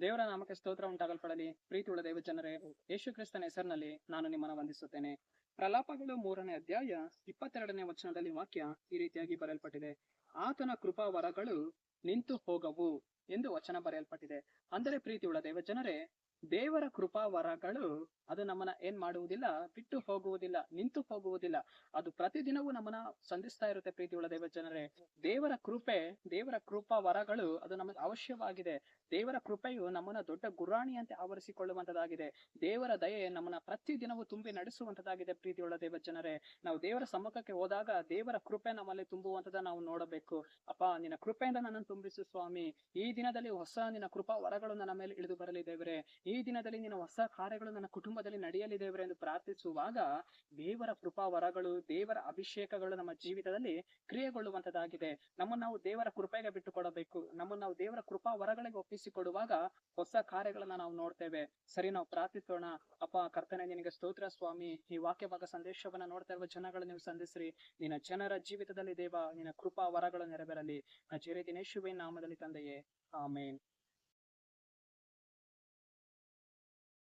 ದೇವರ ನಾಮಕ್ಕೆ ಸ್ತೋತ್ರ ಉಂಟಾಗಲ್ಪಡಲಿ. ಪ್ರೀತಿಯುಳ್ಳ ದೇವ ಜನರೇ, ಯೇಸು ಕ್ರಿಸ್ತನ ಹೆಸರಿನಲ್ಲಿ ನಾನು ನಿಮ್ಮನ್ನು ವಂದಿಸುತ್ತೇನೆ. ಪ್ರಲಾಪಗಳು ಮೂರನೇ ಅಧ್ಯಾಯ ಇಪ್ಪತ್ತೆರಡನೇ ವಚನದಲ್ಲಿ ವಾಕ್ಯ ಈ ರೀತಿಯಾಗಿ ಬರೆಯಲ್ಪಟ್ಟಿದೆ. ಆತನ ಕೃಪಾ ವರಗಳು ನಿಂತು ಹೋಗವು ಎಂದು ವಚನ ಬರೆಯಲ್ಪಟ್ಟಿದೆ. ಅಂದರೆ ಪ್ರೀತಿಯುಳ್ಳ ದೇವ ಜನರೇ ದೇವರ ಕೃಪಾ ವರಗಳು, ಅದು ನಮ್ಮನ್ನ ಏನ್ ಮಾಡುವುದಿಲ್ಲ, ಬಿಟ್ಟು ಹೋಗುವುದಿಲ್ಲ, ನಿಂತು ಹೋಗುವುದಿಲ್ಲ. ಅದು ಪ್ರತಿದಿನವೂ ನಮ್ಮನ್ನ ಸಂಧಿಸ್ತಾ ಇರುತ್ತೆ ಪ್ರೀತಿಯುಳ್ಳ ದೇವ ಜನರೇ. ದೇವರ ಕೃಪೆ, ದೇವರ ಕೃಪಾ ವರಗಳು, ಅದು ನಮಗೆ ಅವಶ್ಯವಾಗಿದೆ. ದೇವರ ಕೃಪೆಯು ನಮ್ಮನ್ನ ದೊಡ್ಡ ಗುರಾಣಿಯಂತೆ ಆವರಿಸಿಕೊಳ್ಳುವಂತದಾಗಿದೆ. ದೇವರ ದಯೆ ನಮ್ಮನ್ನ ಪ್ರತಿದಿನವೂ ತುಂಬಿ ನಡೆಸುವಂತದಾಗಿದೆ ಪ್ರೀತಿಯುಳ್ಳ ದೇವ ಜನರೇ. ನಾವು ದೇವರ ಸಮ್ಮುಖಕ್ಕೆ ಹೋದಾಗ ದೇವರ ಕೃಪೆ ನಮ್ಮಲ್ಲಿ ತುಂಬುವಂತದ ನಾವು ನೋಡಬೇಕು. ಅಪ್ಪ, ನಿನ್ನ ಕೃಪೆಯಿಂದ ನನ್ನನ್ನು ತುಂಬಿಸು ಸ್ವಾಮಿ. ಈ ದಿನದಲ್ಲಿ ಹೊಸ ನಿನ್ನ ಕೃಪಾ ವರಗಳು ನನ್ನ ಮೇಲೆ ಇಳಿದು ಬರಲಿ ದೇವರೇ. ಈ ದಿನದಲ್ಲಿ ನಿನ್ನ ಹೊಸ ಕಾರ್ಯಗಳು ನನ್ನ ಕುಟುಂಬದಲ್ಲಿ ನಡೆಯಲಿ ದೇವರೇ ಎಂದು ಪ್ರಾರ್ಥಿಸುವಾಗ ದೇವರ ಕೃಪಾ ವರಗಳು, ದೇವರ ಅಭಿಷೇಕಗಳು ನಮ್ಮ ಜೀವಿತದಲ್ಲಿ ಕ್ರಿಯೆಗೊಳ್ಳುವಂತದ್ದಾಗಿದೆ. ನಮ್ಮನ್ನು ನಾವು ದೇವರ ಕೃಪೆಗೆ ಬಿಟ್ಟುಕೊಡಬೇಕು. ನಮ್ಮನ್ನು ನಾವು ದೇವರ ಕೃಪಾ ವರಗಳಿಗೆ ಒಪ್ಪಿಸಿಕೊಡುವಾಗ ಹೊಸ ಕಾರ್ಯಗಳನ್ನ ನಾವು ನೋಡ್ತೇವೆ. ಸರಿ, ನಾವು ಪ್ರಾರ್ಥಿಸೋಣ. ಅಪ್ಪ, ಕರ್ತನೆ, ನಿನಗೆ ಸ್ತೋತ್ರ ಸ್ವಾಮಿ. ಈ ವಾಕ್ಯ ಭಾಗ ಸಂದೇಶವನ್ನ ನೋಡ್ತಾ ಇರುವ ಜನಗಳು ನೀವು ಸಂಧಿಸ್ರಿ. ನಿನ್ನ ಜನರ ಜೀವಿತದಲ್ಲಿ ದೇವ ನಿನ್ನ ಕೃಪಾ ವರಗಳು ನೆರವೇರಲಿ. ನಜೇರಿ ದಿನೇಶುವೆ ನಾಮದಲ್ಲಿ ತಂದೆಯೇ. ಆಮೇನ್.